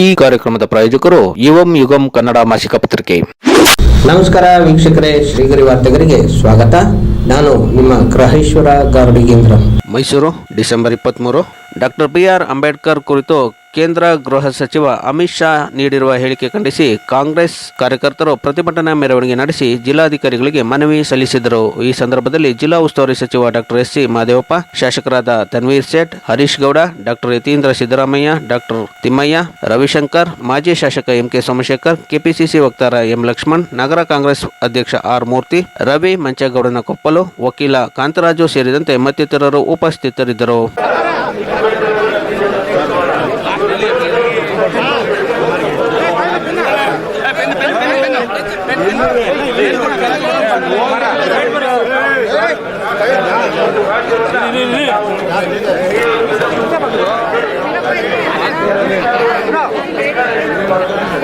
ಈ ಕಾರ್ಯಕ್ರಮದ ಪ್ರಾಯೋಜಕರು ಯುವಂ ಯುಗಂ ಕನ್ನಡ ಮಾಸಿಕ ಪತ್ರಿಕೆ. ನಮಸ್ಕಾರ ವೀಕ್ಷಕರೇ ಶ್ರೀಗರಿ ವಾರ್ತೆಗರಿಗೆ ಸ್ವಾಗತ. ನಾನು ನಿಮ್ಮ ಗ್ರಹೇಶ್ವರ ಗಾರ್ಡಿಗೇಂದ್ರ ಮೈಸೂರು ಡಿಸೆಂಬರ್ ಇಪ್ಪತ್ತ್ಮೂರು ಡಾಕ್ಟರ್ ಬಿ ಆರ್ ಅಂಬೇಡ್ಕರ್ ಕುರಿತು ಕೇಂದ್ರ ಗೃಹ ಸಚಿವ ಅಮಿತ್ ಶಾ ನೀಡಿರುವ ಹೇಳಿಕೆ ಖಂಡಿಸಿ ಕಾಂಗ್ರೆಸ್ ಕಾರ್ಯಕರ್ತರು ಪ್ರತಿಭಟನಾ ಮೆರವಣಿಗೆ ನಡೆಸಿ ಜಿಲ್ಲಾಧಿಕಾರಿಗಳಿಗೆ ಮನವಿ ಸಲ್ಲಿಸಿದರು. ಈ ಸಂದರ್ಭದಲ್ಲಿ ಜಿಲ್ಲಾ ಉಸ್ತುವಾರಿ ಸಚಿವ ಡಾಕ್ಟರ್ ಎಸ್ ಸಿ ಮಹದೇವಪ್ಪ ಶಾಸಕರಾದ ತನ್ವೀರ್ ಸೇಠ್, ಹರೀಶ್ ಗೌಡ ಡಾಕ್ಟರ್ ಯತೀಂದ್ರ ಸಿದ್ದರಾಮಯ್ಯ ಡಾಕ್ಟರ್ ತಿಮ್ಮಯ್ಯ, ರವಿಶಂಕರ್, ಮಾಜಿ ಶಾಸಕ ಎಂ. ಕೆ. ಸೋಮಶೇಖರ್, ಕೆಪಿಸಿಸಿ ವಕ್ತಾರ ಎಂ. ಲಕ್ಷ್ಮಣ್, ನಗರ ಕಾಂಗ್ರೆಸ್ ಅಧ್ಯಕ್ಷ ಆರ್. ಮೂರ್ತಿ, ರವಿ ಮಂಚೇಗೌಡನ ಕೊಪ್ಪಲು ವಕೀಲ ಕಾಂತರಾಜು ಸೇರಿದಂತೆ ಮತ್ತಿತರರು ಉಪಸ್ಥಿತರಿದ್ದರು.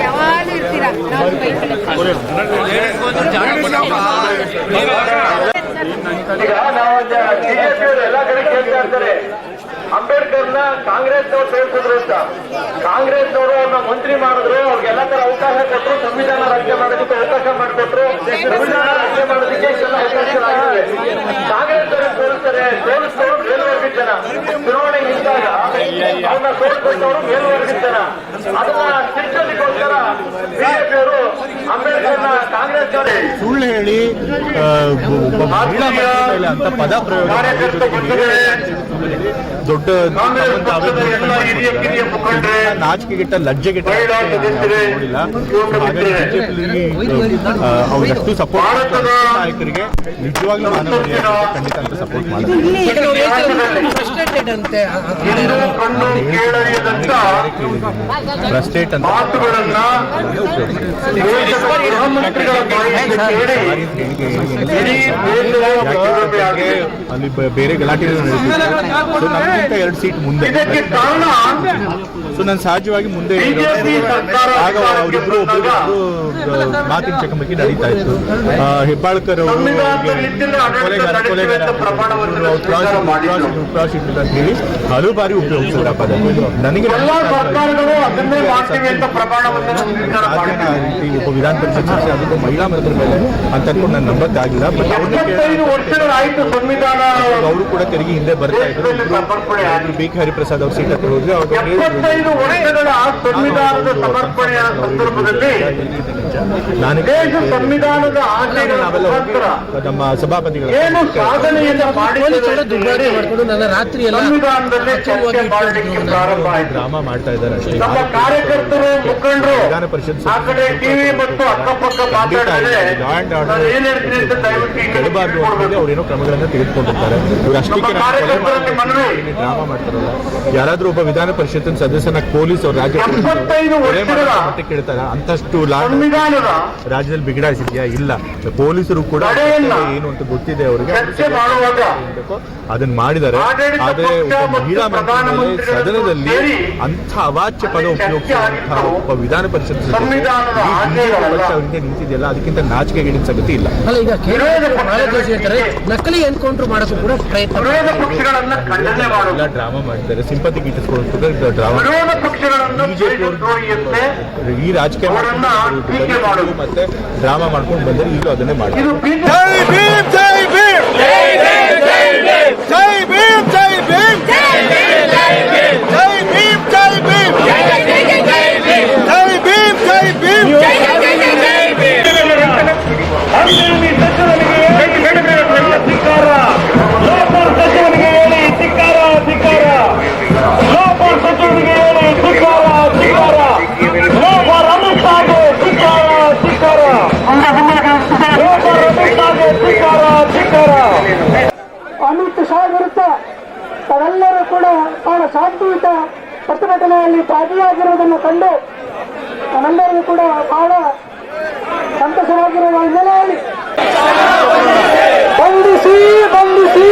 ಯಾವಾಗಲೂ ಇರ್ತೀರಾ ನಾವು ಈಗ ನಾವು ಬಿಜೆಪಿಯವರು ಎಲ್ಲ ಕಡೆ ಕೇಳ್ತಾ ಇರ್ತಾರೆ ಅಂಬೇಡ್ಕರ್ನ ಕಾಂಗ್ರೆಸ್ನವ್ರು ಸೇರಿಸಿದ್ರು ಅಂತ. ಕಾಂಗ್ರೆಸ್ನವರು ಅವ್ರನ್ನ ಮಂತ್ರಿ ಮಾಡಿದ್ರು ಅವ್ರಿಗೆಲ್ಲ ತರ ಅವಕಾಶ ಕೊಟ್ಟರು ಸಂವಿಧಾನ ರಕ್ಷಣೆ ಮಾಡೋದಕ್ಕೆ ಅವಕಾಶ ಮಾಡಿಕೊಟ್ರು ಸಂವಿಧಾನ ರಕ್ಷಣೆ ಮಾಡೋದಕ್ಕೆ ಇಷ್ಟೆಲ್ಲ ಅವಕಾಶಗಳಾಗಿವೆ ಕಾಂಗ್ರೆಸ್ ಅವರು ಸೋಲಿಸ್ತಾರೆ ಸೋಲಿಸಿದವರು ಮೇಲ್ವರ್ಗದ ಜನ ಚುನಾವಣೆ ನಿಂತಾಗ ಸೋಲಿಸಿದವರು ಮೇಲ್ವರ್ಗದ ಜನ ಅದನ್ನ ಅವರು ಬಿಜೆಪಿಯವರು ಅಂಬೇಡ್ಕರ್ನ ಕಾಂಗ್ರೆಸ್ನವರೇ ಸುಳ್ಳು ಹೇಳಿ ಅಂತ ಪದ ಪ್ರಯೋಗ ದೊಡ್ಡ ನಾಚಿಕೆಗಿಟ್ಟ ಲಜ್ಜೆಗಿಟ್ಟ ನೋಡಿಲ್ಲ ಅವ್ರಷ್ಟು ಸಪೋರ್ಟ್ ಭಾರತದ ನಾಯಕರಿಗೆ ನಿಜವಾಗ್ಲೂ ಖಂಡಿತ ಅಂತ ಸಪೋರ್ಟ್ ಮಾಡಿದ್ರು ಫ್ರಸ್ಟ್ರೇಟ್ ಅಂತ. ಮಾತುಗಳನ್ನ ಗೌರವ ಅಲ್ಲಿ ಬೇರೆ ಗಲಾಟೆ ನಡೀತಿತ್ತು ಸೊ ನಮಗಿಂತ ಎರಡು ಸೀಟ್ ಮುಂದೆ. ಇದಕ್ಕೆ ಕಾರಣ ಸೊ ನಾನು ಸಹಜವಾಗಿ ಮುಂದೆ ಆಗ ಅವರಿಬ್ರು ಒಬ್ರಿಗೊಬ್ರು ಮಾತಿನ ಚಕಮಕಿ ನಡೀತಾ ಇತ್ತು. ಹೆಬ್ಬಾಳ್ಕರ್ ಅವರು ಕೊಲೆಗಾರ ಕೊಲೆಗಾರ ನಡೆಸುವಂತ ಹೇಳಿ? ಹಲವು ಬಾರಿ ಉಪಯೋಗಿಸಿದ್ರಪ್ಪ ಪದ. ನನಗೆ ಒಬ್ಬ ವಿಧಾನ ಪರಿಷತ್ ಸದಸ್ಯ ಅದಕ್ಕೂ ಮಹಿಳಾ ಮಂತ್ರಿ ಮೇಲೆ ಅಂತ ಅನ್ಕೊಂಡು ನಾನು ನಂಬಕ್ಕಾಗಿಲ್ಲ ಬಟ್ ಅವ್ರನ್ನ ಎಪ್ಪತ್ತೈದು ಸಂವಿಧಾನ ಅವರು ಕೂಡ ತೆರಿಗೆ ಹಿಂದೆ ಬರ್ತಾ ಇದ್ರು. ಬಿ ಕೆ ಹರಿಪ್ರಸಾದ್ ಅವ್ರ ಸೀಟ್ ಹತ್ರ ಹೋದ್ರೆ ಸಂವಿಧಾನದ ಸಮರ್ಪಣೆಯ ಸಂದರ್ಭದಲ್ಲಿ ನಾನು ಸಂವಿಧಾನದ ಆಶಯಗಳ ನಾವೆಲ್ಲ ನಮ್ಮ ಸಭಾಪತಿಗಳು ದುಬಾರಿ ಮಾಡ್ಕೊಂಡು ನನ್ನ ರಾತ್ರಿ ಎಲ್ಲ ಸಂವಿಧಾನದಲ್ಲಿ ಚರ್ಚೆ ಮಾಡಲಿಕ್ಕೆ ಪ್ರಾರಂಭ ಆಯಿತು. ಡ್ರಾಮಾ ಮಾಡ್ತಾ ಇದ್ದಾರೆ ನಮ್ಮ ಕಾರ್ಯಕರ್ತರು ಮುಖಂಡರು ವಿಧಾನ ಪರಿಷತ್ ಆ ಕಡೆ ಟಿವಿ ಮತ್ತು ಅಕ್ಕಪಕ್ಕ ಮಾತಾಡಿದ್ರೆ ಏನ್ ಹೇಳ್ತೀನಿ ಅಂತ ದಯವಿಟ್ಟು ಈ ಕಡೆ ಕೆಡಬಾರ್ದು ಅಂತೇಳಿ ಅವ್ರೇನೋ ಕ್ರಮಗಳನ್ನ ತೆಗೆದುಕೊಂಡಿರ್ತಾರೆ ಇವ್ರು ಅಷ್ಟಕ್ಕೆ ನಮ್ಮ ಕಾರ್ಯಕರ್ತರಲ್ಲಿ ಮನವಿ. ಡ್ರಾಮಾ ಮಾಡ್ತಾರಲ್ಲ? ಯಾರಾದ್ರೂ ಒಬ್ಬ ವಿಧಾನ ಪರಿಷತ್ತಿನ ಸದಸ್ಯನ ಪೊಲೀಸ್ ಅವ್ರ ರಾಜ್ಯ ಎಪ್ಪತ್ತೈದು ವರ್ಷಗಳ ಕೇಳ್ತಾರ? ಅಂತಷ್ಟು ಲಾ ಸಂವಿಧಾನದ ರಾಜ್ಯದಲ್ಲಿ ಬಿಗಡಾಯಿಸಿದ್ಯಾ? ಇಲ್ಲ. ಪೊಲೀಸರು ಕೂಡ ಏನು ಅಂತ ಗೊತ್ತಿದೆ ಅವರಿಗೆ. ಚರ್ಚೆ ಮಾಡುವಾಗ ಅದನ್ನ ಮಾಡಿದ್ದಾರೆ ಆದರೆ ಒಬ್ಬ ಮಹಿಳಾ ಮಂತ್ರಿ ಸದನದಲ್ಲಿ ಅಂಥ ಅವಾಚ್ಯ ಪದ ಉಪಯೋಗಿಸುವಂತಹ ಒಬ್ಬ ವಿಧಾನ ಪರಿಷತ್ ಅವರಿಗೆ ನಿಂತಿದೆಯಲ್ಲ ಅದಕ್ಕಿಂತ ನಾಚಿಕೆಗೇಡಿನ ಸಂಗತಿ ಇಲ್ಲ. ಅಲ್ಲ ಈಗ ನಕಲಿ ಎನ್ಕೌಂಟರ್ ಮಾಡೋದು ಕೂಡ ಪ್ರಯತ್ನ ಎಲ್ಲ ಡ್ರಾಮಾ ಮಾಡಿದ್ದಾರೆ ಸಿಂಪತಿ ಗಿಟ್ಟಿಸ್ಕೊಳ್ಳೋದು ಡ್ರಾಮಾ. ವಿರೋಧ ಪಕ್ಷಗಳನ್ನು ಬಿಜೆಪಿ ಈ ರಾಜಕೀಯ. ಮತ್ತೆ ಡ್ರಾಮಾ ಮಾಡ್ಕೊಂಡು ಬಂದರೆ ಈಗಲೂ ಅದನ್ನೇ ಮಾಡಿ জয় ভীম জয় ভীম জয় ভীম জয় ভীম জয় ভীম জয় ভীম জয় ভীম জয় ভীম জয় ভীম জয় ভীম জয় ভীম ತಾವೆಲ್ಲರೂ ಕೂಡ ಬಹಳ ಶಾಂತಿಯುತ ಪ್ರತಿಭಟನೆಯಲ್ಲಿ ಭಾಗಿಯಾಗಿರುವುದನ್ನು ಕಂಡು ನಮ್ಮೆಲ್ಲರಿಗೂ ಕೂಡ ಬಹಳ ಸಂತಸವಾಗಿರುವ ಹಿನ್ನೆಲೆಯಲ್ಲಿ ಬಂಧಿಸಿ ಬಂಧಿಸಿ.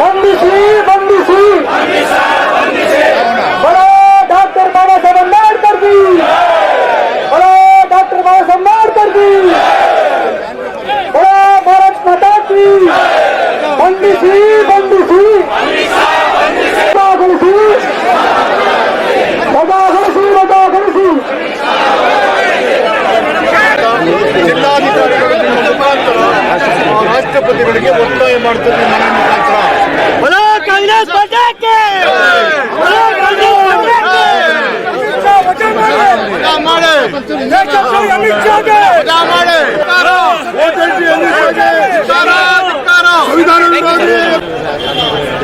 ಬಂಧಿಸಿ ಬಂಧಿಸಿ. ಬರೋ ಡಾಕ್ಟರ್ ಬಾಬಾ ಸಾಹೇಬ್ ಅಂಬೇಡ್ಕರ್ ಜಿ ಬರೋ ಡಾಕ್ಟರ್ ಬಾಬಾ ಸಾಹೇಬ್ ಅಂಬೇಡ್ಕರ್ ಜಿ ಬರೋ ಭಾರತ್ ಮಾತಾ ಬಂಧಿಸಿ 반드시 반드시 나가가시 나가가시 ಜಿಲ್ಲಾಧಿಕಾರಿಗಳ ಮುಖಾಂತರ ರಾಷ್ಟ್ರಪತಿಗಳಿಗೆ ಒತ್ತಾಯ ಮಾಡ್ತದೆ ನನ್ನ ಮುಖಾಂತರ ಕಾಂಗ್ರೆಸ್ ಪಕ್ಷಕ್ಕೆ ಮಾಡಿ ಮಾಡಿ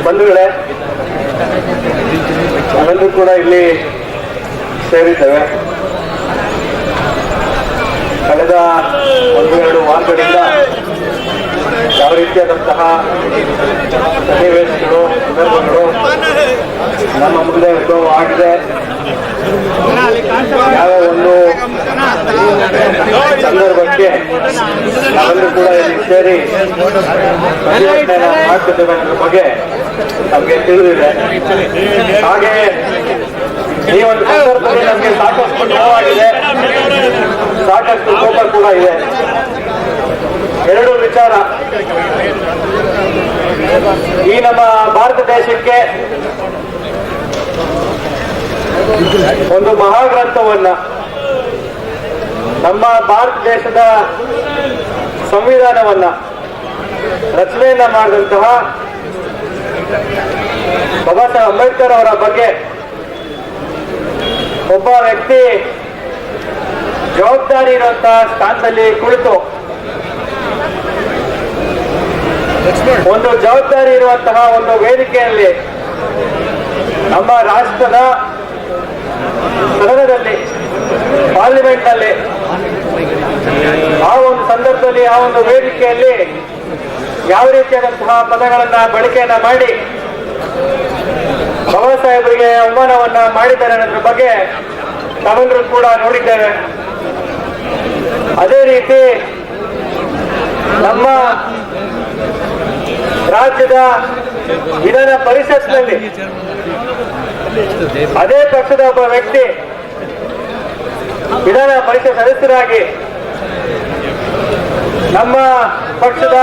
ಬಂಧುಗಳೇ ನಾವೆಲ್ಲರೂ ಕೂಡ ಇಲ್ಲಿ ಸೇರಿದ್ದೇವೆ. ಕಳೆದ ಒಂದು ಎರಡು ವಾರಗಳಿಂದ ಯಾವ ರೀತಿಯಾದಂತಹ ಸನ್ನಿವೇಶಗಳು, ಸಂದರ್ಭಗಳು ನಮ್ಮ ಮುಂದೆ ಆಗಿದೆ. ಯಾವ ಒಂದು ಸಂದರ್ಭಕ್ಕೆ ನಾವೆಲ್ಲರೂ ಕೂಡ ಇಲ್ಲಿ ಸೇರಿ ಮಾಡ್ತಿದ್ದೇವೆ ಬಗ್ಗೆ ನಮಗೆ ತಿಳಿದಿದೆ. ಹಾಗೆ ಈ ಒಂದು ಸಂದರ್ಭದಲ್ಲಿ ನಮಗೆ ಸಾಕಷ್ಟು ನೋವಾಗಿದೆ. ಸಾಕಷ್ಟು ಕೋಪ ಕೂಡ ಇದೆ. ಎರಡು ವಿಚಾರ. ಈ ನಮ್ಮ ಭಾರತ ದೇಶಕ್ಕೆ ಒಂದು ಮಹಾಗ್ರಂಥವನ್ನ ನಮ್ಮ ಭಾರತ ದೇಶದ ಸಂವಿಧಾನವನ್ನ ರಚನೆಯನ್ನ ಮಾಡಿದಂತಹ ಬಾಬಾ ಸಾಹೇಬ್ ಅಂಬೇಡ್ಕರ್ ಅವರ ಬಗ್ಗೆ ಒಬ್ಬ ವ್ಯಕ್ತಿ ಜವಾಬ್ದಾರಿ ಇರುವಂತಹ ಸ್ಥಾನದಲ್ಲಿ ಕುಳಿತು ಒಂದು ಜವಾಬ್ದಾರಿ ಇರುವಂತಹ ಒಂದು ವೇದಿಕೆಯಲ್ಲಿ ನಮ್ಮ ರಾಷ್ಟ್ರದ ಸದನದಲ್ಲಿ ಪಾರ್ಲಿಮೆಂಟ್ನಲ್ಲಿ ಆ ಒಂದು ಸಂದರ್ಭದಲ್ಲಿ, ಆ ಒಂದು ವೇದಿಕೆಯಲ್ಲಿ ಯಾವ ರೀತಿಯಾದಂತಹ ಪದಗಳನ್ನ ಬಳಕೆಯನ್ನ ಮಾಡಿ ಬಾಬಾ ಸಾಹೇಬರಿಗೆ ಅವಮಾನವನ್ನ ಮಾಡಿದ್ದಾರೆ ಅನ್ನೋದ್ರ ಬಗ್ಗೆ ನಾವೆಲ್ಲರೂ ಕೂಡ ನೋಡಿದ್ದೇವೆ. ಅದೇ ರೀತಿ ನಮ್ಮ ರಾಜ್ಯದ ವಿಧಾನ ಪರಿಷತ್ನಲ್ಲಿ ಅದೇ ಪಕ್ಷದ ಒಬ್ಬ ವ್ಯಕ್ತಿ ವಿಧಾನ ಪರಿಷತ್ ಸದಸ್ಯರಾಗಿ ನಮ್ಮ ಪಕ್ಷದ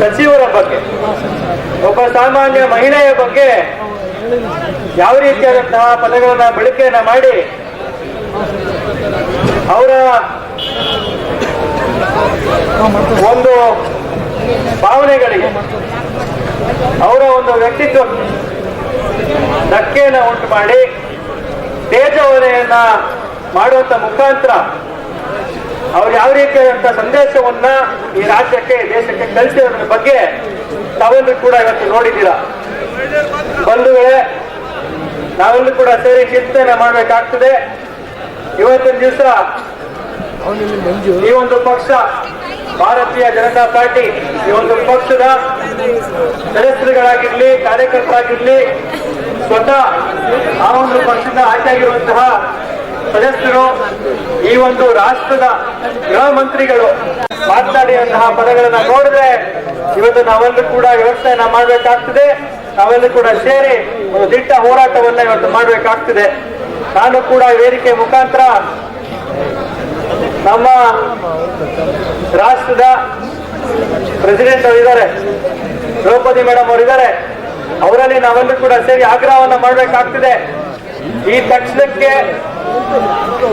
ಸಚಿವರ ಬಗ್ಗೆ, ಒಬ್ಬ ಸಾಮಾನ್ಯ ಮಹಿಳೆಯ ಬಗ್ಗೆ ಯಾವ ರೀತಿಯಾದಂತಹ ಪದಗಳನ್ನ ಬಳಕೆಯನ್ನ ಮಾಡಿ ಅವರ ಒಂದು ಭಾವನೆಗಳಿಗೆ, ಅವರ ಒಂದು ವ್ಯಕ್ತಿತ್ವ ಧಕ್ಕೆಯನ್ನ ಉಂಟು ಮಾಡಿ ತೇಜವನೆಯನ್ನ ಮಾಡುವಂತ ಮುಖಾಂತರ ಅವ್ರು ಯಾವ ರೀತಿಯಾದಂತಹ ಸಂದೇಶವನ್ನ ಈ ರಾಜ್ಯಕ್ಕೆ, ದೇಶಕ್ಕೆ ಕಲಿಸಿರೋದ್ರ ಬಗ್ಗೆ ತಾವೆಲ್ಲರೂ ಕೂಡ ಇವತ್ತು ನೋಡಿದ್ದೀರಾ. ಬಂಧುಗಳೇ ನಾವೆಲ್ಲರೂ ಕೂಡ ಸೇರಿ ಚಿಂತನೆ ಮಾಡಬೇಕಾಗ್ತದೆ. ಇವತ್ತಿನ ದಿವಸ ಈ ಒಂದು ಪಕ್ಷ, ಭಾರತೀಯ ಜನತಾ ಪಾರ್ಟಿ ಈ ಒಂದು ಪಕ್ಷದ ಸದಸ್ಯರುಗಳಾಗಿರ್ಲಿ, ಕಾರ್ಯಕರ್ತರಾಗಿರ್ಲಿ ಸ್ವತಃ ಆ ಒಂದು ಪಕ್ಷದ ಆಯ್ಕೆಯಾಗಿರುವಂತಹ ಸದಸ್ಯರು, ಈ ಒಂದು ರಾಷ್ಟ್ರದ ಗೃಹ ಮಂತ್ರಿಗಳು ಮಾತನಾಡಿದಂತಹ ಪದಗಳನ್ನ ನೋಡಿದ್ರೆ ಇವತ್ತು ನಾವೆಲ್ಲರೂ ಕೂಡ ವ್ಯವಸ್ಥೆಯನ್ನ ಮಾಡಬೇಕಾಗ್ತದೆ. ನಾವೆಲ್ಲರೂ ಕೂಡ ಸೇರಿ ಒಂದು ದಿಟ್ಟ ಹೋರಾಟವನ್ನ ಇವತ್ತು ಮಾಡಬೇಕಾಗ್ತದೆ. ನಾನು ಕೂಡ ವೇದಿಕೆ ಮುಖಾಂತರ ನಮ್ಮ ರಾಷ್ಟ್ರದ ಪ್ರೆಸಿಡೆಂಟ್ ಅವರಿದ್ದಾರೆ. ದ್ರೌಪದಿ ಮೇಡಮ್ ಅವರಿದ್ದಾರೆ. ಅವರಲ್ಲಿ ನಾವೆಲ್ಲರೂ ಕೂಡ ಸೇರಿ ಆಗ್ರಹವನ್ನ ಮಾಡಬೇಕಾಗ್ತದೆ. ಈ ತಕ್ಷಣಕ್ಕೆ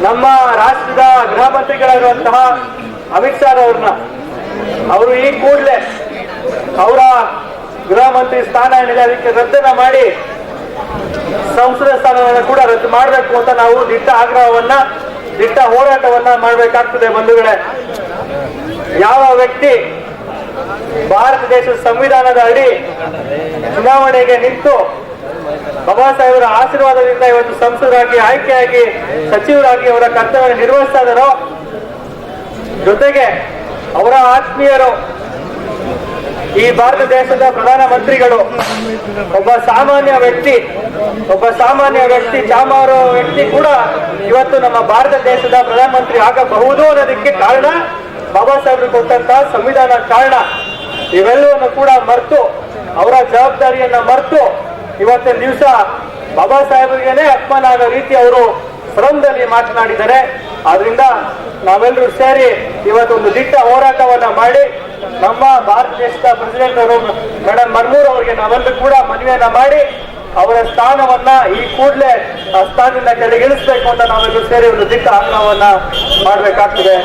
ನಮ್ಮ ರಾಷ್ಟ್ರದ ಗೃಹ ಮಂತ್ರಿಗಳಾಗಿರುವಂತಹ ಅಮಿತ್ ಶಾ ಅವ್ರನ್ನ ಅವರು ಈ ಕೂಡಲೇ ಅವರ ಗೃಹ ಮಂತ್ರಿ ಸ್ಥಾನ ಏನಿದೆ ಅದಕ್ಕೆ ರದ್ದನ್ನ ಮಾಡಿ ಸಂಸದ ಸ್ಥಾನವನ್ನು ಕೂಡ ರದ್ದು ಮಾಡಬೇಕು ಅಂತ ನಾವು ದಿಟ್ಟ ಆಗ್ರಹವನ್ನ, ದಿಟ್ಟ ಹೋರಾಟವನ್ನ ಮಾಡಬೇಕಾಗ್ತದೆ ಬಂಧುಗಳೇ. ಯಾವ ವ್ಯಕ್ತಿ ಭಾರತ ದೇಶದ ಸಂವಿಧಾನದ ಅಡಿ ಚುನಾವಣೆಗೆ ನಿಂತು ಬಾಬಾ ಸಾಹೇಬರ ಆಶೀರ್ವಾದದಿಂದ ಇವತ್ತು ಸಂಸದರಾಗಿ, ಆಯ್ಕೆಯಾಗಿ, ಸಚಿವರಾಗಿ ಅವರ ಕರ್ತವ್ಯ ನಿರ್ವಹಿಸ್ತಾ ಇದ್ದಾರೋ ಜೊತೆಗೆ ಅವರ ಆತ್ಮೀಯರು, ಈ ಭಾರತ ದೇಶದ ಪ್ರಧಾನ ಮಂತ್ರಿಗಳು, ಒಬ್ಬ ಸಾಮಾನ್ಯ ವ್ಯಕ್ತಿ, ಒಬ್ಬ ಸಾಮಾನ್ಯ ವ್ಯಕ್ತಿ ಚಾಮಾರೋ ವ್ಯಕ್ತಿ ಕೂಡ ಇವತ್ತು ನಮ್ಮ ಭಾರತ ದೇಶದ ಪ್ರಧಾನಮಂತ್ರಿ ಆಗಬಹುದು ಅನ್ನೋದಕ್ಕೆ ಕಾರಣ ಬಾಬಾ ಸಾಹೇಬರು ಕೊಟ್ಟಂತಹ ಸಂವಿಧಾನ ಕಾರಣ ಇವೆಲ್ಲವನ್ನು ಕೂಡ ಮರೆತು, ಅವರ ಜವಾಬ್ದಾರಿಯನ್ನ ಮರೆತು ಇವತ್ತಿನ ದಿವಸ ಬಾಬಾ ಸಾಹೇಬರಿಗೇನೆ ಅಪಮಾನ ಆಗೋ ರೀತಿ ಅವರು ಸದನದಲ್ಲಿ ಮಾತನಾಡಿದ್ದಾರೆ. ಆದ್ರಿಂದ ನಾವೆಲ್ಲರೂ ಸೇರಿ ಇವತ್ತೊಂದು ದಿಟ್ಟ ಹೋರಾಟವನ್ನ ಮಾಡಿ ನಮ್ಮ ಭಾರತ ದೇಶದ ಪ್ರೆಸಿಡೆಂಟ್ ಅವರು ಮೇಡಮ್ ಮರ್ಮೂರ್ ಅವರಿಗೆ ನಾವೆಲ್ಲರೂ ಕೂಡ ಮನವಿಯನ್ನ ಮಾಡಿ ಅವರ ಸ್ಥಾನವನ್ನ ಈ ಕೂಡಲೇ ಆ ಸ್ಥಾನದಿಂದ ಕೆಳಗಿಳಿಸಬೇಕು ಅಂತ ನಾವೆಲ್ಲರೂ ಸೇರಿ ಒಂದು ದಿಟ್ಟ ಆಗ್ರಹವನ್ನ ಮಾಡಬೇಕಾಗ್ತದೆ.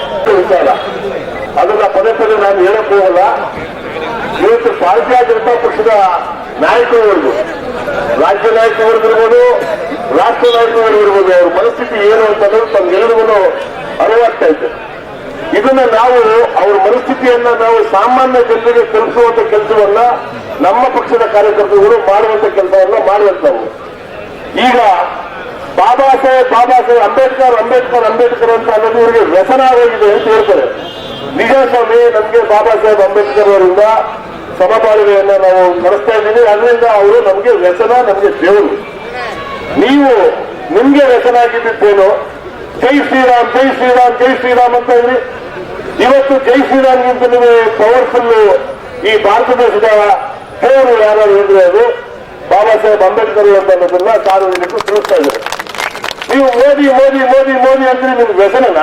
ವಿಚಾರ ಅದನ್ನ ಪದೇ ಪದೇ ನಾನು ಹೇಳಕ್ ಹೋಗಲ್ಲ. ಇವತ್ತು ಭಾರತೀಯ ಜನತಾ ಪಕ್ಷದ ನಾಯಕರುಗಳು ರಾಜ್ಯ ನಾಯಕರುಗಳಿರ್ಬೋದು ರಾಷ್ಟ್ರ ನಾಯಕರುಗಳಿರ್ಬೋದು ಅವ್ರ ಮನಸ್ಥಿತಿ ಏನು ಅಂತ ಅನ್ನೋದು ತಮ್ಗೆಲ್ಲರಿಗೂ ಅರಿವಾಗ್ತಾ ಇದೆ ಇದನ್ನ ನಾವು ಅವ್ರ ಮನಸ್ಥಿತಿಯನ್ನ ನಾವು ಸಾಮಾನ್ಯ ಜನರಿಗೆ ತಲುಪಿಸುವಂತ ಕೆಲಸವನ್ನ ನಮ್ಮ ಪಕ್ಷದ ಕಾರ್ಯಕರ್ತರು ಮಾಡುವಂತ ಕೆಲಸವನ್ನ ಮಾಡಬೇಕು ನಾವು. ಈಗ ಬಾಬಾ ಸಾಹೇಬ್ ಬಾಬಾ ಸಾಹೇಬ್ ಅಂಬೇಡ್ಕರ್ ಅಂಬೇಡ್ಕರ್ ಅಂಬೇಡ್ಕರ್ ಅಂತ ಅನ್ನೋದು ಇವರಿಗೆ ವ್ಯಸನ ಆಗೋಗಿದೆ ಅಂತ ಹೇಳ್ತಾರೆ. ನಿಜ ಸ್ವಾಮಿ ನಮ್ಗೆ ಬಾಬಾ ಸಾಹೇಬ್ ಅಂಬೇಡ್ಕರ್ ಅವರಿಂದ ಸಮಬಾಳ್ವೆಯನ್ನ ನಾವು ನಡೆಸ್ತಾ ಇದ್ದೀವಿ. ಅದರಿಂದ ಅವರು ನಮ್ಗೆ ವ್ಯಸನ, ನಮ್ಗೆ ದೇವರು. ನೀವು ನಿಮ್ಗೆ ವ್ಯಸನ ಆಗಿದ್ದೇನು ಜೈ ಶ್ರೀರಾಮ್ ಜೈ ಶ್ರೀರಾಮ್ ಜೈ ಶ್ರೀರಾಮ್ ಅಂತ ಇದ್ರಿ ಇವತ್ತು ಜೈ ಶ್ರೀರಾಮ್ಗಿಂತ ನಿಮಗೆ ಪವರ್ಫುಲ್ ಈ ಭಾರತ ದೇಶದ ದೇವರು ಯಾರು ಹೇಳಿದ್ರೆ ಅದು ಬಾಬಾ ಸಾಹೇಬ್ ಅಂಬೇಡ್ಕರ್ ಅಂತ ಅನ್ನೋದನ್ನ ಸಾರ್ವಜನಿಕರು ತಿಳಿಸ್ತಾ ಇದ್ದಾರೆ. ನೀವು ಮೋದಿ ಮೋದಿ ಮೋದಿ ಮೋದಿ ಅಂದ್ರೆ ನಿಮ್ಗೆ ವ್ಯಸನನ?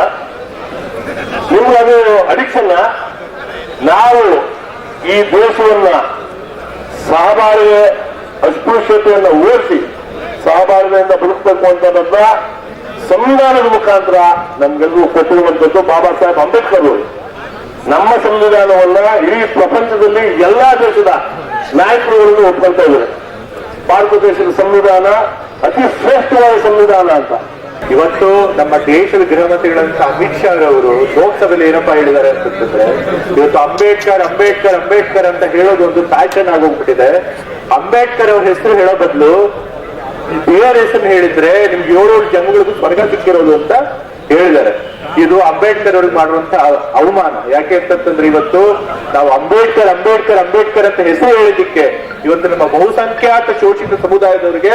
ನಿಮ್ಗೆ ಅಡಿಕ್ಷನ್ನ ಅಡಿಕ್ಷನ್ ನಾವು ಈ ದೇಶವನ್ನ ಸಹಬಾಳ್ವೆ, ಅಸ್ಪೃಶ್ಯತೆಯನ್ನು ಓಡಿಸಿ ಸಹಬಾಳ್ವೆಯಿಂದ ಬದುಕಬೇಕು ಅಂತ ಸಂವಿಧಾನದ ಮುಖಾಂತರ ನಮ್ಗೆಲ್ಲರೂ ಕೊಟ್ಟಿರುವಂತದ್ದು ಬಾಬಾ ಸಾಹೇಬ್ ಅಂಬೇಡ್ಕರ್ ನಮ್ಮ ಸಂವಿಧಾನವನ್ನ ಇಡೀ ಪ್ರಪಂಚದಲ್ಲಿ ಎಲ್ಲಾ ದೇಶದ ನಾಯಕರುಗಳನ್ನು ಒಪ್ಕೊಳ್ತಾ ಇದ್ದಾರೆ. ಭಾರತ ದೇಶದ ಸಂವಿಧಾನ ಅತಿ ಶ್ರೇಷ್ಠವಾದ ಸಂವಿಧಾನ ಅಂತ. ಇವತ್ತು ನಮ್ಮ ದೇಶದ ಗೃಹ ಮಂತ್ರಿಗಳಂತ ಅಮಿತ್ ಶಾ ಅವರು ಲೋಕಸಭೆಯಲ್ಲಿ ಏನಪ್ಪ ಹೇಳಿದ್ದಾರೆ ಅಂತಂದ್ರೆ ಇವತ್ತು ಅಂಬೇಡ್ಕರ್ ಅಂಬೇಡ್ಕರ್ ಅಂಬೇಡ್ಕರ್ ಅಂತ ಹೇಳೋದು ಒಂದು ಫ್ಯಾಷನ್ ಆಗೋಗ್ಬಿಟ್ಟಿದೆ. ಅಂಬೇಡ್ಕರ್ ಅವ್ರ ಹೆಸರು ಹೇಳೋ ಬದಲು ಬಿ.ಆರ್.ಎಸ್ ಅನ್ನು ಹೇಳಿದ್ರೆ ನಿಮ್ಗೆ ಏಳು ಜನಗಳಿಗೂ ಸ್ವರ್ಗ ಸಿಕ್ಕಿರೋದು ಅಂತ ಹೇಳಿದ್ದಾರೆ. ಇದು ಅಂಬೇಡ್ಕರ್ ಅವ್ರಿಗೆ ಮಾಡುವಂತ ಅವಮಾನ. ಯಾಕೆ ಅಂತಂದ್ರೆ ಇವತ್ತು ನಾವು ಅಂಬೇಡ್ಕರ್ ಅಂಬೇಡ್ಕರ್ ಅಂಬೇಡ್ಕರ್ ಅಂತ ಹೆಸರು ಹೇಳಿದ್ದಕ್ಕೆ ಇವತ್ತು ನಮ್ಮ ಬಹುಸಂಖ್ಯಾತ ಶೋಷಿತ ಸಮುದಾಯದವರಿಗೆ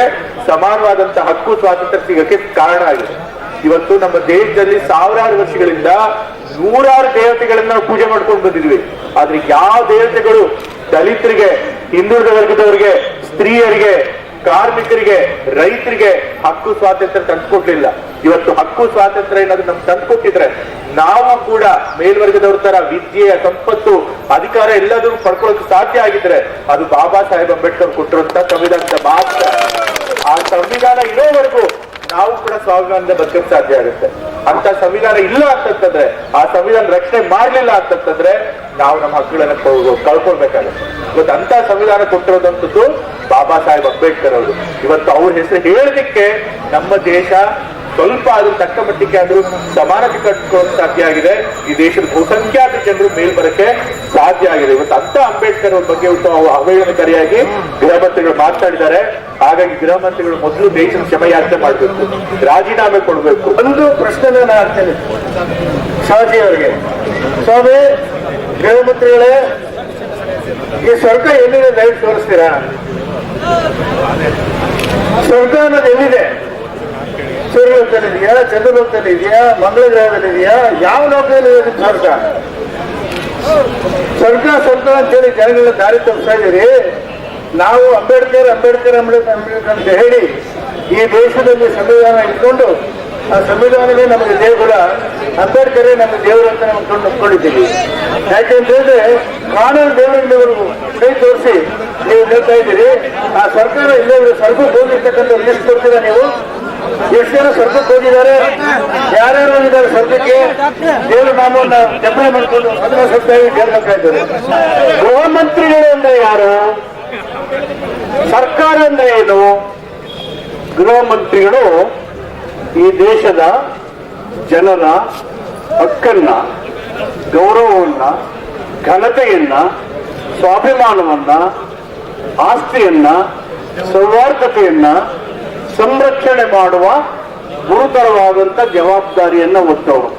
ಸಮಾನವಾದಂತ ಹಕ್ಕು, ಸ್ವಾತಂತ್ರ್ಯ ಸಿಗಕ್ಕೆ ಕಾರಣ ಆಗಿದೆ. ಇವತ್ತು ನಮ್ಮ ದೇಶದಲ್ಲಿ ಸಾವಿರಾರು ವರ್ಷಗಳಿಂದ ನೂರಾರು ದೇವತೆಗಳನ್ನ ನಾವು ಪೂಜೆ ಮಾಡ್ಕೊಂಡು ಬಂದಿದ್ವಿ. ಆದ್ರೆ ಯಾವ ದೇವತೆಗಳು ದಲಿತರಿಗೆ, ಹಿಂದುಳಿದ ವರ್ಗದವರಿಗೆ, ಸ್ತ್ರೀಯರಿಗೆ, ಕಾರ್ಮಿಕರಿಗೆ, ರೈತರಿಗೆ ಹಕ್ಕು, ಸ್ವಾತಂತ್ರ್ಯ ತಂದ್ಕೊಡ್ಲಿಲ್ಲ ಇವತ್ತು ಹಕ್ಕು ಸ್ವಾತಂತ್ರ್ಯ ಏನಾದ್ರು ನಮ್ಗೆ ತಂದ್ಕೊಟ್ಟಿದ್ರೆ ನಾವು ಕೂಡ ಮೇಲ್ವರ್ಗದವ್ರ ತರ ವಿದ್ಯೆ, ಸಂಪತ್ತು, ಅಧಿಕಾರ ಎಲ್ಲದೂ ಪಡ್ಕೊಳ್ಳೋಕೆ ಸಾಧ್ಯ ಆಗಿದ್ರೆ ಅದು ಬಾಬಾ ಸಾಹೇಬ್ ಅಂಬೇಡ್ಕರ್ ಕೊಟ್ಟಿರುವಂತ ಸಂವಿಧಾನದ ಮಾತ್ರ. ಆ ಸಂವಿಧಾನ ಇರೋವರೆಗೂ ನಾವು ಕೂಡ ಸ್ವಾಭಿಮಾನದ ಬದುಕಕ್ಕೆ ಸಾಧ್ಯ ಆಗುತ್ತೆ. ಅಂತ ಸಂವಿಧಾನ ಇಲ್ಲ ಅಂತಂತಂದ್ರೆ, ಆ ಸಂವಿಧಾನ ರಕ್ಷಣೆ ಮಾಡ್ಲಿಲ್ಲ ಅಂತಂತಂದ್ರೆ ನಾವು ನಮ್ಮ ಹಕ್ಕುಗಳನ್ನ ಕಳ್- ಕಳ್ಕೊಳ್ಬೇಕಾಗುತ್ತೆ. ಇವತ್ತು ಅಂತ ಸಂವಿಧಾನ ಕೊಟ್ಟಿರೋದಂಥದ್ದು ಬಾಬಾ ಸಾಹೇಬ್ ಅಂಬೇಡ್ಕರ್ ಅವರು. ಇವತ್ತು ಅವ್ರ ಹೆಸರು ಹೇಳಲಿಕ್ಕೆ ನಮ್ಮ ದೇಶ ಸ್ವಲ್ಪ ಅದು ತಕ್ಕ ಮಟ್ಟಿಗೆ ಆದ್ರೂ ಸಮಾನತೆ ಕಟ್ಕೊಳ್ಳೋಕೆ ಸಾಧ್ಯ ಆಗಿದೆ. ಈ ದೇಶದ ಬಹುಸಂಖ್ಯಾತ ಜನರು ಮೇಲ್ ಬರಕ್ಕೆ ಸಾಧ್ಯ ಆಗಿದೆ. ಇವತ್ತು ಅಂತ ಅಂಬೇಡ್ಕರ್ ಅವ್ರ ಬಗ್ಗೆ ಅವಹೇಳನಕಾರಿಯಾಗಿ ಗೃಹ ಮಂತ್ರಿಗಳು ಮಾತಾಡಿದ್ದಾರೆ. ಹಾಗಾಗಿ ಗೃಹ ಮಂತ್ರಿಗಳು ಮೊದಲು ದೇಶದ ಕ್ಷಮಯಾಚನೆ ಮಾಡಬೇಕು, ರಾಜೀನಾಮೆ ಕೊಡಬೇಕು. ಒಂದು ಪ್ರಶ್ನೆ ನಾನು ಹಾಕ್ತೇನೆ. ಶಾಜಿ ಅವರಿಗೆ. ಸ್ವಾಮಿ, ಗೃಹ ಮಂತ್ರಿಗಳೇ, ಈ ಸ್ವರ್ಗ ಎಲ್ಲಿದೆ? ದಯವಿಟ್ಟು ತೋರಿಸ್ತೀರಾ? ಸ್ವರ್ಗ ಅನ್ನೋದು ಎಲ್ಲಿದೆ? ಸೂರ್ಯಲೋಕದಲ್ಲಿ ಇದೆಯಾ? ಚಂದ್ರಲೋಕದಲ್ಲಿ ಇದೆಯಾ? ಮಂಗಳ ಗ್ರಹದಲ್ಲಿ ಇದೆಯಾ? ಯಾವ ಲೋಕದಲ್ಲಿ ಸ್ವರ್ಗ ಸ್ವರ್ಗ ಸ್ವರ್ಗ ಅಂತೇಳಿ ಜನಗಳ ದಾರಿ ತಪ್ಪಿಸ್ತಾ ಇದೀರಿ ನಾವು ಅಂಬೇಡ್ಕರ್ ಅಂಬೇಡ್ಕರ್ ಅಂಬೇಡ್ಕರ್ ಅಂಬೇಡ್ಕರ್ ಅಂತ ಹೇಳಿ ಈ ದೇಶದಲ್ಲಿ ಸಂವಿಧಾನ ಇಟ್ಕೊಂಡು, ಆ ಸಂವಿಧಾನವೇ ನಮಗೆ ದೇವರ ಅಂಬೇಡ್ಕರೇ ನಮಗೆ ದೇವರು ಅಂತ ನಾವು ಕೊಂಡು ಒಪ್ಕೊಂಡಿದ್ದೀವಿ ಯಾಕೆಂತ ಹೇಳಿದ್ರೆ ಕಾನೂನು ದೇವರಿಂದ ನೀವು ಕೈ ತೋರಿಸಿ ನೀವು ಹೇಳ್ತಾ ಇದ್ದೀರಿ, ಆ ಸರ್ಕಾರ ಇಲ್ಲೇ ಸ್ವರ್ಗಕ್ಕೆ ಹೋಗಿರ್ತಕ್ಕಂಥ ಲಿಸ್ಟ್ ಕೊಡ್ತೀರಾ ನೀವು? ಎಷ್ಟು ಜನ ಸ್ವರ್ಗಕ್ಕೆ ಹೋಗಿದ್ದಾರೆ? ಯಾರ್ಯಾರು ಹೋಗಿದ್ದಾರೆ ಸ್ವರ್ಗಕ್ಕೆ? ದೇವರ ನಾಮವನ್ನ ಜಪನೆ ಮಾಡಿಕೊಂಡು ಅದನ್ನ ಸತ್ತಾಗಿ ಕೇಳ್ತಾ ಇದ್ದಾರೆ. ಗೃಹ ಮಂತ್ರಿಗಳು ಅಂದ್ರೆ ಯಾರು? ಸರ್ಕಾರ ಅಂದ್ರೆ ಏನು? ಗೃಹ ಮಂತ್ರಿಗಳು ಈ ದೇಶದ ಜನರ ಹಕ್ಕನ್ನ, ಗೌರವವನ್ನ, ಘನತೆಯನ್ನ, ಸ್ವಾಭಿಮಾನವನ್ನ, ಆಸ್ತಿಯನ್ನ, ಸೌಹಾರ್ದತೆಯನ್ನ ಸಂರಕ್ಷಣೆ ಮಾಡುವ ಗುರುತರವಾದಂತ ಜವಾಬ್ದಾರಿಯನ್ನ ಹೊತ್ತವರು.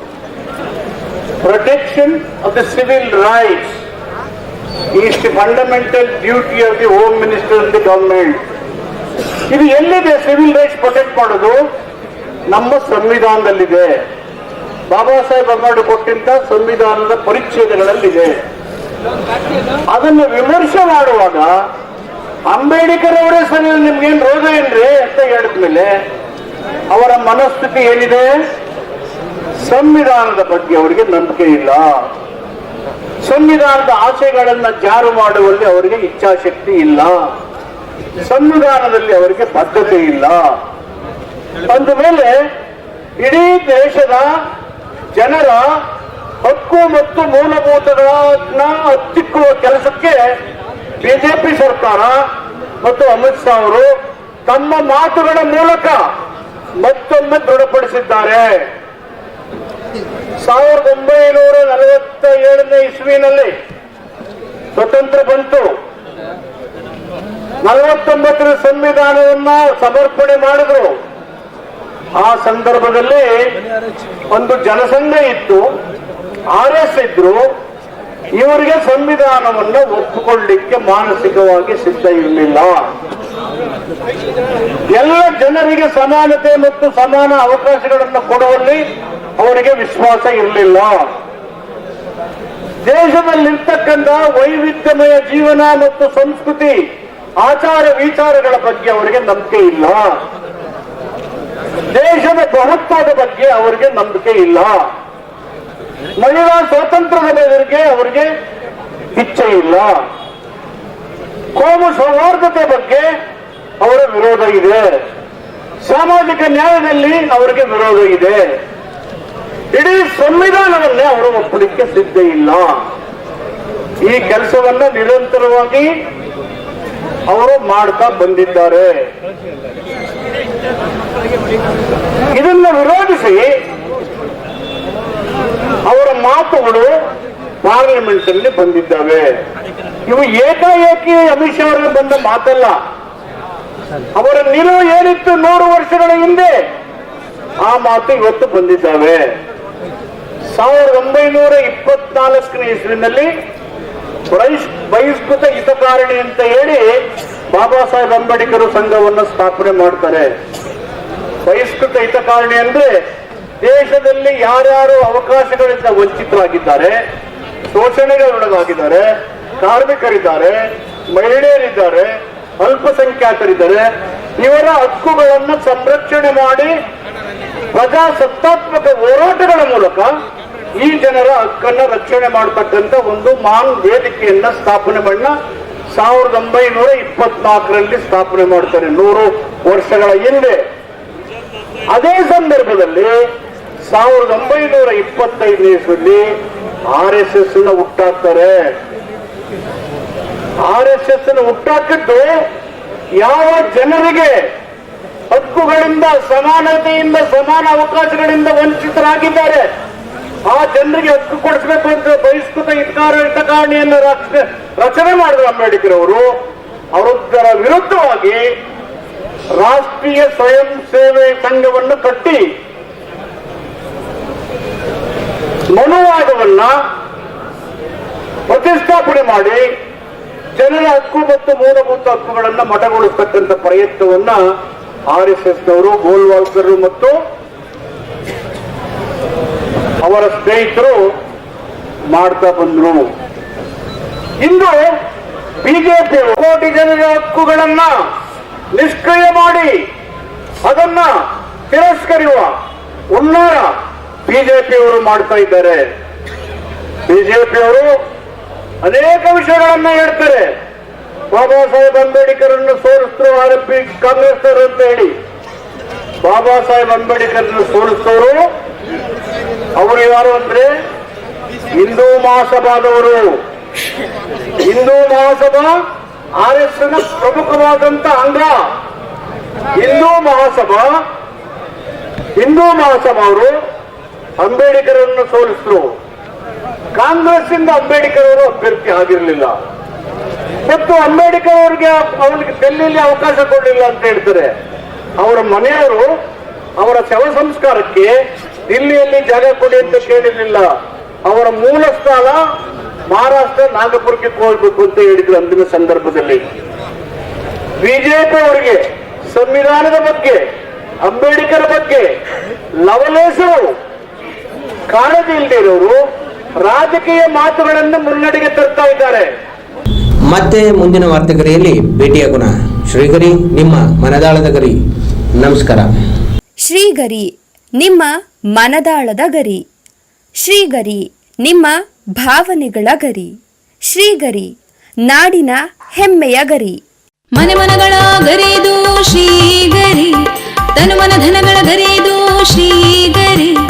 Protection of the civil rights is the fundamental duty of the home minister the government ಇದು ಎಲ್ಲಿದೆ ಸಿವಿಲ್ ರೈಟ್ಸ್ ಪ್ರೊಟೆಕ್ಟ್ ಮಾಡೋದು? ನಮ್ಮ ಸಂವಿಧಾನದಲ್ಲಿದೆ. ಬಾಬಾ ಸಾಹೇಬ್ ಅಂಬೇಡ್ಕರ್ ಕೊಟ್ಟಂತ ಸಂವಿಧಾನದ ಪರಿಚ್ಛೇದಗಳಲ್ಲಿದೆ. ಅದನ್ನು ವಿಮರ್ಶೆ ಮಾಡುವಾಗ ಅಂಬೇಡ್ಕರ್ ಅವರೇ ಸರಿ ನಿಮ್ಗೇನ್ ರೋಗ ಏನ್ರಿ ಅಂತ ಹೇಳಿದ್ಮೇಲೆ ಅವರ ಮನಸ್ಥಿತಿ ಏನಿದೆ? ಸಂವಿಧಾನದ ಬಗ್ಗೆ ಅವರಿಗೆ ನಂಬಿಕೆ ಇಲ್ಲ. ಸಂವಿಧಾನದ ಆಶಯಗಳನ್ನ ಜಾರು ಮಾಡುವಲ್ಲಿ ಅವರಿಗೆ ಇಚ್ಛಾಶಕ್ತಿ ಇಲ್ಲ. ಸಂವಿಧಾನದಲ್ಲಿ ಅವರಿಗೆ ಬದ್ಧತೆ ಇಲ್ಲ. ಅಂದ ಮೇಲೆ ಇಡೀ ದೇಶದ ಜನರ ಹಕ್ಕು ಮತ್ತು ಮೂಲಭೂತಗಳನ್ನ ಹತ್ತಿಕ್ಕುವ ಕೆಲಸಕ್ಕೆ ಬಿಜೆಪಿ ಸರ್ಕಾರ ಮತ್ತು ಅಮಿತ್ ಶಾ ಅವರು ತಮ್ಮ ಮಾತುಗಳ ಮೂಲಕ ಮತ್ತೊಮ್ಮೆ ದೃಢಪಡಿಸಿದ್ದಾರೆ. ಸಾವಿರದ ಒಂಬೈನೂರ ನಲವತ್ತ ಏಳನೇ ಇಸ್ವಿನಲ್ಲಿ ಸ್ವತಂತ್ರ ಬಂತು. ನಲವತ್ತೊಂಬತ್ತರ ಸಂವಿಧಾನವನ್ನ ಸಮರ್ಪಣೆ ಮಾಡಿದ್ರು. ಆ ಸಂದರ್ಭದಲ್ಲಿ ಒಂದು ಜನಸಂಘ ಇತ್ತು, ಆರ್ ಎಸ್ ಇದ್ರು. ಇವರಿಗೆ ಸಂವಿಧಾನವನ್ನ ಒಪ್ಪಿಕೊಳ್ಳಿಕ್ಕೆ ಮಾನಸಿಕವಾಗಿ ಸಿದ್ಧ ಇರಲಿಲ್ಲ. ಎಲ್ಲ ಜನರಿಗೆ ಸಮಾನತೆ ಮತ್ತು ಸಮಾನ ಅವಕಾಶಗಳನ್ನು ಕೊಡುವಲ್ಲಿ ಅವರಿಗೆ ವಿಶ್ವಾಸ ಇರಲಿಲ್ಲ. ದೇಶದಲ್ಲಿರ್ತಕ್ಕಂಥ ವೈವಿಧ್ಯಮಯ ಜೀವನ ಮತ್ತು ಸಂಸ್ಕೃತಿ, ಆಚಾರ ವಿಚಾರಗಳ ಬಗ್ಗೆ ಅವರಿಗೆ ನಂಬಿಕೆ ಇಲ್ಲ. ದೇಶದ ಬಹುತ್ವದ ಬಗ್ಗೆ ಅವರಿಗೆ ನಂಬಿಕೆ ಇಲ್ಲ. ಮಹಿಳಾ ಸ್ವಾತಂತ್ರ್ಯದ ಬಗ್ಗೆ ಅವರಿಗೆ ಇಚ್ಛೆ ಇಲ್ಲ. ಕೋಮು ಸೌಹಾರ್ದತೆ ಬಗ್ಗೆ ಅವರ ವಿರೋಧ ಇದೆ. ಸಾಮಾಜಿಕ ನ್ಯಾಯದಲ್ಲಿ ಅವರಿಗೆ ವಿರೋಧ ಇದೆ. ಇಡೀ ಸಂವಿಧಾನವನ್ನೇ ಅವರು ಒಪ್ಪಲಿಕ್ಕೆ ಸಿದ್ಧ ಇಲ್ಲ. ಈ ಕೆಲಸವನ್ನ ನಿರಂತರವಾಗಿ ಅವರು ಮಾಡ್ತಾ ಬಂದಿದ್ದಾರೆ. ಇದನ್ನು ವಿರೋಧಿಸಿ ಅವರ ಮಾತುಗಳು ಪಾರ್ಲಿಮೆಂಟ್ ಅಲ್ಲಿ ಬಂದಿದ್ದಾವೆ. ಇವು ಏಕಾಏಕಿ ಅಮಿತ್ ಶಾ ಅವರಿಗೆ ಬಂದ ಮಾತಲ್ಲ. ಅವರ ನಿಲುವು ಏನಿತ್ತು ನೂರು ವರ್ಷಗಳ ಹಿಂದೆ? ಆ ಮಾತು ಇವತ್ತು ಬಂದಿದ್ದಾವೆ. ಸಾವಿರದ ಒಂಬೈನೂರ ಇಪ್ಪತ್ನಾಲ್ಕನೇ ಇಸ್ವಿನಲ್ಲಿ ಬಹಿಷ್- ಬಹಿಷ್ಕೃತ ಹಿತಕಾರಣಿ ಅಂತ ಹೇಳಿ ಬಾಬಾ ಸಾಹೇಬ್ ಅಂಬೇಡ್ಕರ್ ಸಂಘವನ್ನು ಸ್ಥಾಪನೆ ಮಾಡ್ತಾರೆ. ಬಹಿಷ್ಕೃತ ಹಿತಕಾರಣಿ ಅಂದ್ರೆ ದೇಶದಲ್ಲಿ ಯಾರ್ಯಾರು ಅವಕಾಶಗಳಿಂದ ವಂಚಿತರಾಗಿದ್ದಾರೆ ಶೋಷಣೆಗೆ ಒಳಗಾಗಿದ್ದಾರೆ ಕಾರ್ಮಿಕರಿದ್ದಾರೆ, ಮಹಿಳೆಯರಿದ್ದಾರೆ, ಅಲ್ಪಸಂಖ್ಯಾತರಿದ್ದಾರೆ, ಇವರ ಹಕ್ಕುಗಳನ್ನು ಸಂರಕ್ಷಣೆ ಮಾಡಿ ಪ್ರಜಾಸತ್ತಾತ್ಮಕ ಹೋರಾಟಗಳ ಮೂಲಕ ಈ ಜನರ ಹಕ್ಕನ್ನ ರಕ್ಷಣೆ ಮಾಡತಕ್ಕಂತ ಒಂದು ಮಾನ್ ವೇದಿಕೆಯನ್ನ ಸ್ಥಾಪನೆ ಮಾಡ ಸಾವಿರದ ಒಂಬೈನೂರ ಇಪ್ಪತ್ನಾಲ್ಕರಲ್ಲಿ ಸ್ಥಾಪನೆ ಮಾಡ್ತಾರೆ. ನೂರು ವರ್ಷಗಳ ಹಿಂದೆ. ಅದೇ ಸಂದರ್ಭದಲ್ಲಿ ಸಾವಿರದ ಒಂಬೈನೂರ ಇಪ್ಪತ್ತೈದನೇ ಇಸ್ವಿಯಲ್ಲಿ ಆರ್ ಎಸ್ ಎಸ್ನ ಹುಟ್ಟಾಕ್ತಾರೆ. ಆರ್ ಎಸ್ ಎಸ್ನ ಹುಟ್ಟಾಕಿದ್ದು ಯಾವ ಜನರಿಗೆ ಹಕ್ಕುಗಳಿಂದ, ಸಮಾನತೆಯಿಂದ, ಸಮಾನ ಅವಕಾಶಗಳಿಂದ ವಂಚಿತರಾಗಿದ್ದಾರೆ? ಆ ಜನರಿಗೆ ಹಕ್ಕು ಕೊಡಿಸಬೇಕು ಅಂತ ಬಹಿಷ್ಕೃತ ಹಿತಕಾರ ಹಿತಕಾರಣಿಯನ್ನು ರಚನೆ ಮಾಡಿದ್ರು ಅಂಬೇಡ್ಕರ್ ಅವರು. ಅವರ ವಿರುದ್ಧವಾಗಿ ರಾಷ್ಟ್ರೀಯ ಸ್ವಯಂ ಸೇವೆ ಸಂಘವನ್ನು ಕಟ್ಟಿ ಮನುವಾದವನ್ನ ಪ್ರತಿಷ್ಠಾಪನೆ ಮಾಡಿ ಜನರ ಹಕ್ಕು ಮತ್ತು ಮೂಲಭೂತ ಹಕ್ಕುಗಳನ್ನ ಮಠಗೊಳಿಸ್ತಕ್ಕಂಥ ಪ್ರಯತ್ನವನ್ನ ಆರ್ ಎಸ್ ಎಸ್ ನವರು ಗೋಲ್ವಾಲ್ಕರ್ ಮತ್ತು ಅವರ ಸ್ನೇಹಿತರು ಮಾಡ್ತಾ ಬಂದ್ರು. ಇಂದು ಬಿಜೆಪಿ ಕೋಟಿ ಜನರ ಹಕ್ಕುಗಳನ್ನ ನಿಷ್ಕ್ರಿಯ ಮಾಡಿ ಅದನ್ನ ತಿರಸ್ಕರಿಸುವ ಹುನ್ನಾರ ಬಿಜೆಪಿಯವರು ಮಾಡ್ತಾ ಇದ್ದಾರೆ. ಬಿಜೆಪಿಯವರು ಅನೇಕ ವಿಷಯಗಳನ್ನ ಹೇಳ್ತಾರೆ. ಬಾಬಾ ಸಾಹೇಬ್ ಅಂಬೇಡ್ಕರ್ ಅನ್ನು ಸೋಲಿಸಿದ್ರು ಆರ್ ಪಿ ಕಾಂಗ್ರೆಸ್ ಅಂತ ಹೇಳಿ. ಬಾಬಾ ಸಾಹೇಬ್ ಅಂಬೇಡ್ಕರ್ ಸೋಲಿಸ್ತವರು ಅವರು ಯಾರು ಅಂದ್ರೆ ಹಿಂದೂ ಮಹಾಸಭಾದವರು. ಹಿಂದೂ ಮಹಾಸಭಾ ಆರ್ ಎಸ್ನ ಪ್ರಮುಖವಾದಂತ ಅಂಗ. ಹಿಂದೂ ಮಹಾಸಭಾ ಹಿಂದೂ ಮಹಾಸಭಾ ಅವರು ಅಂಬೇಡ್ಕರ್ ಅನ್ನು ಸೋಲಿಸಿದ್ರು ಕಾಂಗ್ರೆಸ್ ಇಂದ ಅಂಬೇಡ್ಕರ್ ಅವರು ಅಭ್ಯರ್ಥಿ ಆಗಿರಲಿಲ್ಲ. ಮತ್ತು ಅಂಬೇಡ್ಕರ್ ಅವರಿಗೆ ಅವನಿಗೆ ಡೆಲ್ಲಿಯಲ್ಲಿ ಅವಕಾಶ ಕೊಡಲಿಲ್ಲ ಅಂತ ಹೇಳ್ತಾರೆ. ಅವರ ಮನೆಯವರು ಅವರ ಶವ ಸಂಸ್ಕಾರಕ್ಕೆ ದಿಲ್ಲಿಯಲ್ಲಿ ಜಾಗ ಕೊಡಿ ಅಂತ ಕೇಳಿರಲಿಲ್ಲ. ಅವರ ಮೂಲ ಸ್ಥಾನ ಮಹಾರಾಷ್ಟ್ರ ನಾಗಪುರಕ್ಕೆ ಹೋಗ್ಬೇಕು ಅಂತ ಹೇಳಿದ್ರು ಅಂದಿನ ಸಂದರ್ಭದಲ್ಲಿ. ಬಿಜೆಪಿ ಅವರಿಗೆ ಸಂವಿಧಾನದ ಬಗ್ಗೆ, ಅಂಬೇಡ್ಕರ್ ಬಗ್ಗೆ ಲವಲೇಶರು ಕಾಳಜಿ ಇಲ್ಲದೆ ಇರೋರು ರಾಜಕೀಯ ಮಾತುಗಳನ್ನು ಮುನ್ನಡೆಗೆ ತರ್ತಾ ಇದ್ದಾರೆ. ಮತ್ತೆ ಮುಂದಿನ ವಾರ್ತೆಗರಿಯಲ್ಲಿ ಭೇಟಿಯಾಗೋಣ. ಶ್ರೀಗರಿ ನಿಮ್ಮ ಮನದಾಳದ ಗರಿ. ನಮಸ್ಕಾರ. ಶ್ರೀಗರಿ ನಿಮ್ಮ ಮನದಾಳದ ಗರಿ. ಶ್ರೀಗರಿ ನಿಮ್ಮ ಭಾವನೆಗಳ ಗರಿ. ಶ್ರೀಗರಿ ನಾಡಿನ ಹೆಮ್ಮೆಯ ಗರಿ. ಮನೆ ಮನಗಳ ಗರಿದು ಶ್ರೀಗರಿ ತನು ಮನ ಧನಗಳ ಗರಿದು ಶ್ರೀಗರಿ.